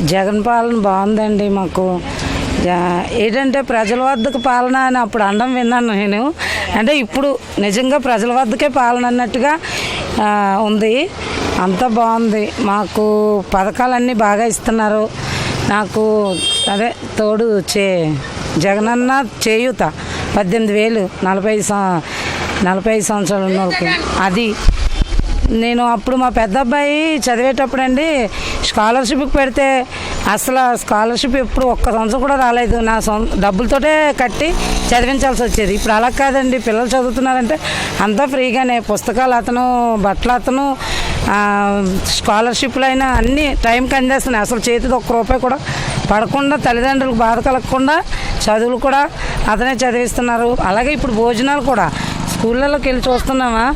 జగన్ పాలన బాగుందండి మాకు. ఏంటంటే ప్రజల వద్దకు పాలన అని అప్పుడు అనడం విన్నాను నేను. అంటే ఇప్పుడు నిజంగా ప్రజల వద్దకే పాలన అన్నట్టుగా ఉంది. అంతా బాగుంది. మాకు పథకాలన్నీ బాగా ఇస్తున్నారు. నాకు అదే తోడు చే జగనన్న చేయూత పద్దెనిమిది వేలు నలభై నలభై ఐదు సంవత్సరాలు ఉన్న వాళ్ళకి అది నేను అప్పుడు మా పెద్ద అబ్బాయి చదివేటప్పుడు అండి స్కాలర్షిప్కి పెడితే అసలు స్కాలర్షిప్ ఎప్పుడు ఒక్క సంవత్సరం కూడా రాలేదు. నా సొంత డబ్బులతోటే కట్టి చదివించాల్సి వచ్చేది. ఇప్పుడు అలా కాదండి. పిల్లలు చదువుతున్నారంటే అంతా ఫ్రీగానే. పుస్తకాలు అతను బట్టలు అతను స్కాలర్షిప్లు అయినా అన్నీ టైంకి అందేస్తున్నాయి. అసలు చేతికి ఒక్క రూపాయి కూడా పడకుండా తల్లిదండ్రులకు బాధ కలగకుండా చదువులు కూడా అతనే చదివిస్తున్నారు. అలాగే ఇప్పుడు భోజనాలు కూడా. స్కూళ్ళలోకి వెళ్ళి చూస్తున్నామా?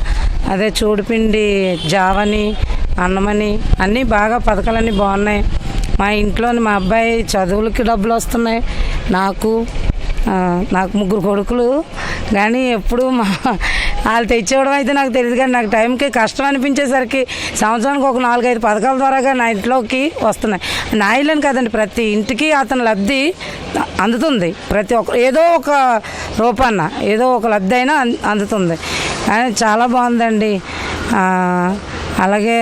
అదే చూడిపిండి జావని అన్నమని అన్నీ బాగా పథకాలన్నీ బాగున్నాయి. మా ఇంట్లోని మా అబ్బాయి చదువులకి డబ్బులు వస్తున్నాయి. నాకు నాకు ముగ్గురు కొడుకులు. కానీ ఎప్పుడు మా వాళ్ళు తెచ్చేవడం అయితే నాకు తెలియదు కానీ నాకు టైంకి కష్టం అనిపించేసరికి సంవత్సరానికి ఒక నాలుగైదు పథకాల ద్వారాగా నా ఇంట్లోకి వస్తున్నాయి. నా ఇల్లని కాదండి ప్రతి ఇంటికి అతని లబ్ధి అందుతుంది. ప్రతి ఒక్క ఏదో ఒక రూపాన్న ఏదో ఒక లబ్ధి అయినా అందుతుంది. చాలా బాగుందండి. అలాగే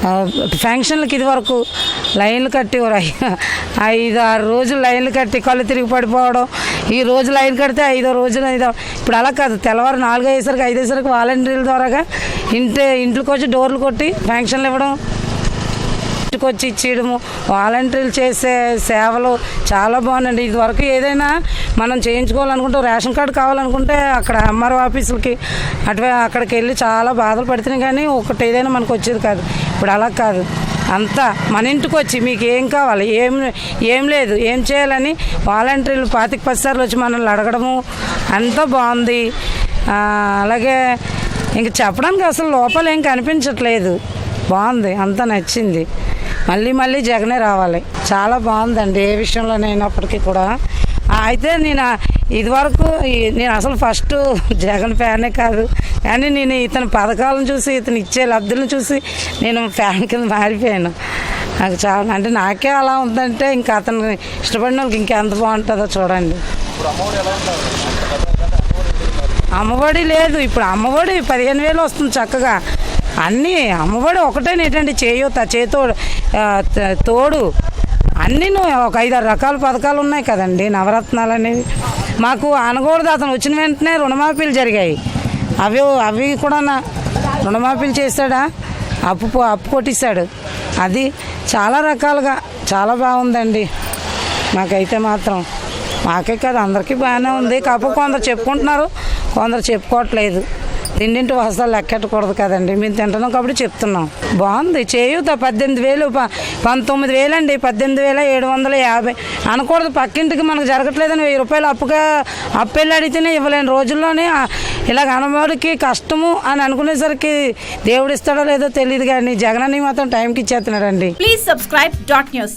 ఆ, ఫంక్షన్లకి ఇది వరకు లైన్లు కట్టి ఐదు ఆరు రోజులు లైన్లు కట్టి కళ్ళు తిరిగి పడిపోవడం ఈ రోజు లైన్ కడితే ఐదో రోజులు ఐదో ఇప్పుడు అలా కాదు తెల్లవారు నాలుగు అయ్యేసరికి ఐదేసరికి వాలంటీర్ల ద్వారాగా ఇంటి ఇంట్లోకి వచ్చి డోర్లు కొట్టి ఫంక్షన్లు ఇవ్వడం ఇంటికి వచ్చి ఇచ్చేయడము. వాలంటీర్లు చేసే సేవలు చాలా బాగుందండి ఇదివరకు ఏదైనా మనం చేయించుకోవాలనుకుంటే రేషన్ కార్డు కావాలనుకుంటే అక్కడ ఎంఆర్ఓ ఆఫీసులకి అటువే అక్కడికి వెళ్ళి చాలా బాధలు పడుతున్నాయి కానీ ఒకటి ఏదైనా మనకు వచ్చేది కాదు. ఇప్పుడు అలా కాదు. అంతా మన ఇంటికి వచ్చి మీకు ఏం కావాలి ఏం ఏం లేదు ఏం చేయాలని వాలంటీర్లు పాతిక పదిసార్లు వచ్చి మనల్ని అడగడము. అంతా బాగుంది. అలాగే ఇంక చెప్పడానికి అసలు లోపల ఏం కనిపించట్లేదు. బాగుంది. అంతా నచ్చింది. మళ్ళీ మళ్ళీ జగనే రావాలి. చాలా బాగుందండి ఏ విషయంలోనైనప్పటికీ కూడా. అయితే నేను ఇదివరకు నేను అసలు ఫస్ట్ జగన్ ఫ్యానే కాదు. కానీ నేను ఇతని పథకాలను చూసి ఇతను ఇచ్చే లబ్ధులను చూసి నేను ఫ్యాన్ కింద మారిపోయాను. నాకు చాలా అంటే నాకే అలా ఉందంటే ఇంకా అతను ఇష్టపడిన వాళ్ళకి ఇంకెంత బాగుంటుందో చూడండి. అమ్మఒడి లేదు. ఇప్పుడు అమ్మఒడి పదిహేను వేలు వస్తుంది చక్కగా. అన్నీ అమ్మఒడి ఒకటేనేటండి చేయూత చేతో తోడు. అన్నీ ఒక ఐదారు రకాల పథకాలు ఉన్నాయి కదండి నవరత్నాలు అనేవి. మాకు అనకూడదు అతను వచ్చిన వెంటనే రుణమాఫీలు జరిగాయి. అవి అవి కూడా నా రుణమాఫీలు చేశాడా? అప్పు అప్పు కొట్టిస్తాడు. అది చాలా రకాలుగా చాలా బాగుందండి. మాకైతే మాత్రం మాకే కాదు అందరికీ బాగానే ఉంది. కాకపోతే కొందరు చెప్పుకుంటున్నారు కొందరు చెప్పుకోవట్లేదు. తిండింటి వసతులు లెక్కెట్టకూడదు కదండి. మేము తింటున్నాం కాబట్టి చెప్తున్నాం. బాగుంది. చేయూత పద్దెనిమిది వేలు ప- పంతొమ్మిది వేలండి. పద్దెనిమిది వేల ఏడు వందల యాభై అనకూడదు. పక్కింటికి మనకు జరగట్లేదని వెయ్యి రూపాయలు అప్పుగా అప్పెళ్ళి అడిగితేనే ఇవ్వలేని. రోజుల్లోనే ఇలాగ అనవాడికి కష్టము అని అనుకునేసరికి దేవుడు ఇస్తాడో లేదో తెలియదు కానీ జగన్ మాత్రం టైంకి ఇచ్చేస్తున్నాడండి. Please subscribe dot news